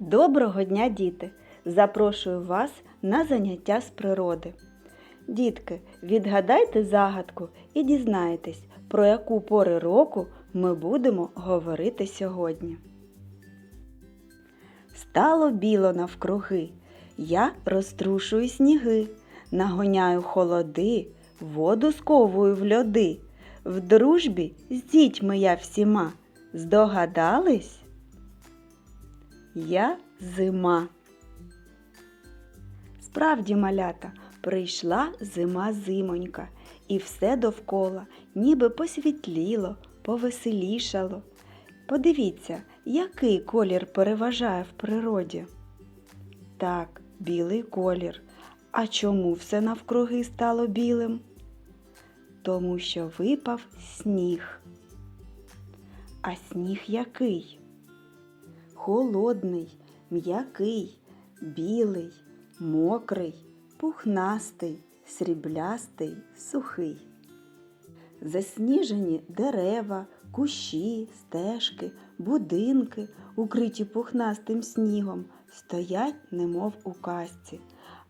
Доброго дня, діти! Запрошую вас на заняття з природи. Дітки, відгадайте загадку і дізнайтесь, про яку пори року ми будемо говорити сьогодні. Стало біло навкруги, я розтрушую сніги, нагоняю холоди, воду сковую в льоди. В дружбі з дітьми я всіма. Здогадались? Я зима. Справді, малята, прийшла зима зимонька, і все довкола ніби посвітліло, повеселішало. Подивіться, який колір переважає в природі. Так, білий колір. А чому все навкруги стало білим? Тому що випав сніг. А сніг який? Холодний, м'який, білий, мокрий, пухнастий, сріблястий, сухий. Засніжені дерева, кущі, стежки, будинки, укриті пухнастим снігом, стоять, немов у казці.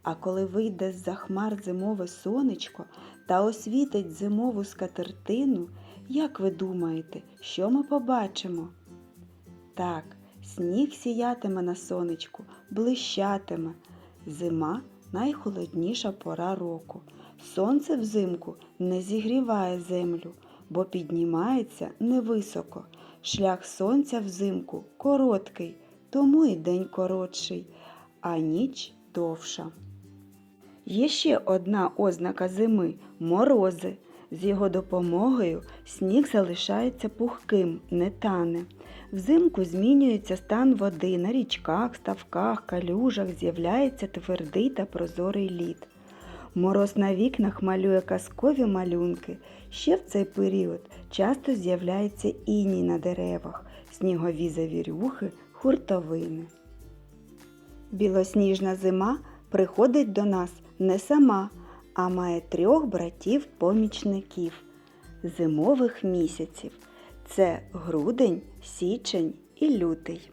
А коли вийде з-за хмар зимове сонечко та освітить зимову скатертину, як ви думаєте, що ми побачимо? Так, сніг сіятиме на сонечку, блищатиме. Зима найхолодніша пора року. Сонце взимку не зігріває землю, бо піднімається невисоко. Шлях сонця взимку короткий, тому і день коротший, а ніч довша. Є ще одна ознака зими морози. З його допомогою сніг залишається пухким, не тане. Взимку змінюється стан води на річках, ставках, калюжах, з'являється твердий та прозорий лід. Мороз на вікнах малює казкові малюнки. Ще в цей період часто з'являється іній на деревах, снігові завірюхи, хуртовини. Білосніжна зима приходить до нас не сама, а має трьох братів-помічників зимових місяців. Це грудень, січень і лютий.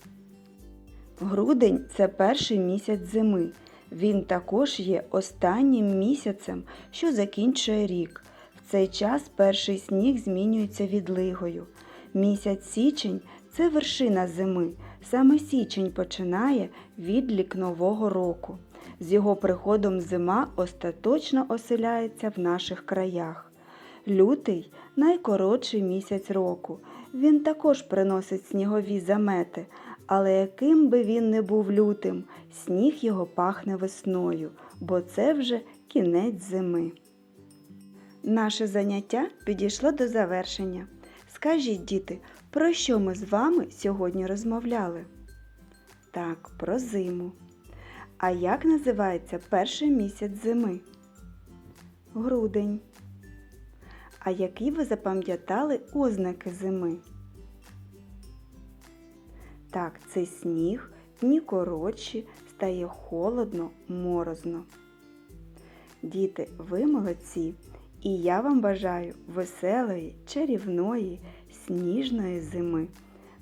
Грудень це перший місяць зими. Він також є останнім місяцем, що закінчує рік. В цей час перший сніг змінюється відлигою. Місяць січень це вершина зими. Саме січень починає відлік нового року. З його приходом зима остаточно оселяється в наших краях. Лютий найкоротший місяць року. Він також приносить снігові замети, але яким би він не був лютим, сніг його пахне весною, бо це вже кінець зими. Наше заняття підійшло до завершення. Скажіть, діти, про що ми з вами сьогодні розмовляли? Так, про зиму. А як називається перший місяць зими? Грудень. А які ви запам'ятали ознаки зими? Так, це сніг, дні коротші, стає холодно, морозно. Діти, ви молодці, і я вам бажаю веселої, чарівної, сніжної зими.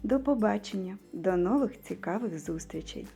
До побачення, до нових цікавих зустрічей!